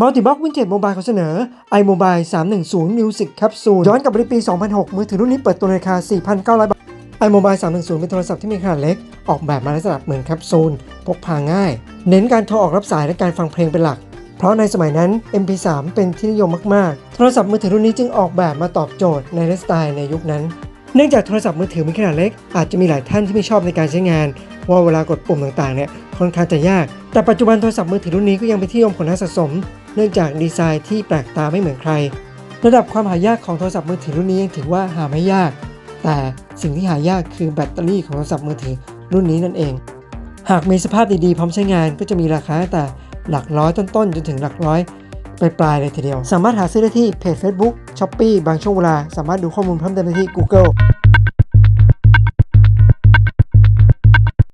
Multibox Vintage Mobile ขอเสนอ iMobile 310 Music Capsule ย้อนกลับไปปี 2006 มือถือรุ่นนี้เปิดตัวในราคา 4,900 บาท iMobile 310 เป็นโทรศัพท์ที่มีขนาดเล็ก ออกแบบมาลักษณะเหมือนแคปซูล พกพาง่าย เน้นการโทรออกรับสายและการฟังเพลงเป็นหลัก เพราะในสมัยนั้น MP3 เป็นที่นิยมมาก ๆ โทรศัพท์มือถือรุ่นนี้จึงออกแบบมาตอบโจทย์ในไลฟ์สไตล์ในยุคนั้น เนื่องจากโทรศัพท์มือถือมีขนาดเล็ก อาจจะมีหลายท่านที่ไม่ชอบในการใช้งาน ว่าเวลากดปุ่มต่าง ๆ เนี่ยค่อนข้างจะยาก แต่ปัจจุบันโทรศัพท์มือถือรุ่นนี้ก็ยังเป็นที่นิยมของนักสะสม เนื่องจากดีไซน์ที่แปลกตาไม่เหมือนใคร ระดับความหายากของโทรศัพท์มือถือรุ่นนี้ยังถือว่าหาไม่ยาก แต่สิ่งที่หายากคือแบตเตอรี่ของโทรศัพท์มือถือรุ่นนี้นั่นเอง หากมีสภาพดีๆพร้อมใช้งานก็จะมีราคาแต่หลักร้อยต้นๆ จนถึงหลักร้อยปลายๆเลยทีเดียว สามารถหาซื้อได้ที่เพจ Facebook Shopee บางช่วงเวลา สามารถดูข้อมูลเพิ่มเติมได้ที่ Google